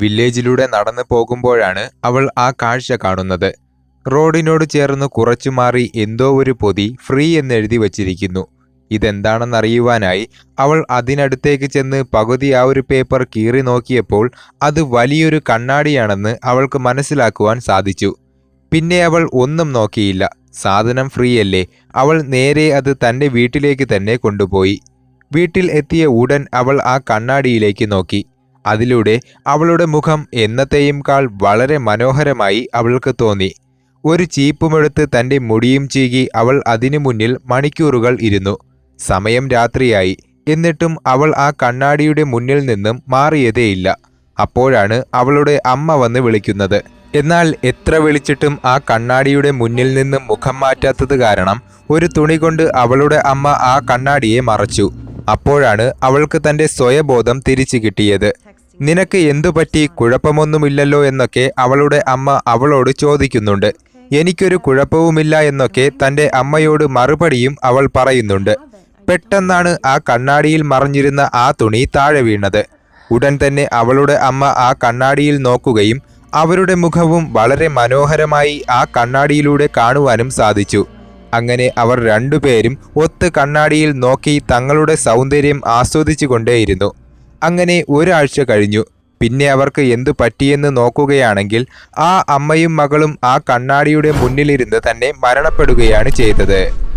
വില്ലേജിലൂടെ നടന്നു പോകുമ്പോഴാണ് അവൾ ആ കാഴ്ച കാണുന്നത്. റോഡിനോട് ചേർന്ന് കുറച്ചു മാറി എന്തോ ഒരു പൊതി ഫ്രീ എന്നെഴുതി വച്ചിരിക്കുന്നു. ഇതെന്താണെന്നറിയുവാനായി അവൾ അതിനടുത്തേക്ക് ചെന്ന് പകുതി ആ ഒരു പേപ്പർ കീറി നോക്കിയപ്പോൾ അത് വലിയൊരു കണ്ണാടിയാണെന്ന് അവൾക്ക് മനസ്സിലാക്കുവാൻ സാധിച്ചു. പിന്നെ അവൾ ഒന്നും നോക്കിയില്ല. സാധനം ഫ്രീ അല്ലേ അവൾ നേരെ അത് തന്റെ വീട്ടിലേക്ക് തന്നെ കൊണ്ടുപോയി. വീട്ടിൽ എത്തിയ ഉടൻ അവൾ ആ കണ്ണാടിയിലേക്ക് നോക്കി. അതിലൂടെ അവളുടെ മുഖം എന്നത്തെയും കാൾ വളരെ മനോഹരമായി അവൾക്ക് തോന്നി. ഒരു ചീപ്പുമെടുത്ത് തന്റെ മുടിയും ചീകി അവൾ അതിനു മുന്നിൽ മണിക്കൂറുകൾ ഇരുന്നു. സമയം രാത്രിയായി. എന്നിട്ടും അവൾ ആ കണ്ണാടിയുടെ മുന്നിൽ നിന്നും മാറിയതേയില്ല. അപ്പോഴാണ് അവളുടെ അമ്മ വന്ന് വിളിക്കുന്നത്. എന്നാൽ എത്ര വിളിച്ചിട്ടും ആ കണ്ണാടിയുടെ മുന്നിൽ നിന്നും മുഖം മാറ്റാത്തത് കാരണം ഒരു തുണി കൊണ്ട് അവളുടെ അമ്മ ആ കണ്ണാടിയെ മറച്ചു. അപ്പോഴാണ് അവൾക്ക് തന്റെ സ്വയബോധം തിരിച്ചു കിട്ടിയത്. നിനക്ക് എന്തുപറ്റി? കുഴപ്പമൊന്നുമില്ലല്ലോ? എന്നൊക്കെ അവളുടെ അമ്മ അവളോട് ചോദിക്കുന്നുണ്ട്. എനിക്കൊരു കുഴപ്പവുമില്ല എന്നൊക്കെ തന്റെ അമ്മയോട് മറുപടിയും അവൾ പറയുന്നുണ്ട്. പെട്ടെന്നാണ് ആ കണ്ണാടിയിൽ മറിഞ്ഞിരുന്ന ആ തുണി താഴെ വീണത്. ഉടൻ തന്നെ അവളുടെ അമ്മ ആ കണ്ണാടിയിൽ നോക്കുകയും അവരുടെ മുഖവും വളരെ മനോഹരമായി ആ കണ്ണാടിയിലൂടെ കാണുവാനും സാധിച്ചു. അങ്ങനെ അവർ രണ്ടുപേരും ഒത്ത് കണ്ണാടിയിൽ നോക്കി തങ്ങളുടെ സൗന്ദര്യം ആസ്വദിച്ചുകൊണ്ടേയിരുന്നു. അങ്ങനെ ഒരാഴ്ച കഴിഞ്ഞു. പിന്നെ അവർക്ക് എന്തു പറ്റിയെന്ന് നോക്കുകയാണെങ്കിൽ ആ അമ്മയും മകളും ആ കണ്ണാടിയുടെ മുന്നിലിരുന്ന് തന്നെ മരണപ്പെടുകയാണ് ചെയ്തത്.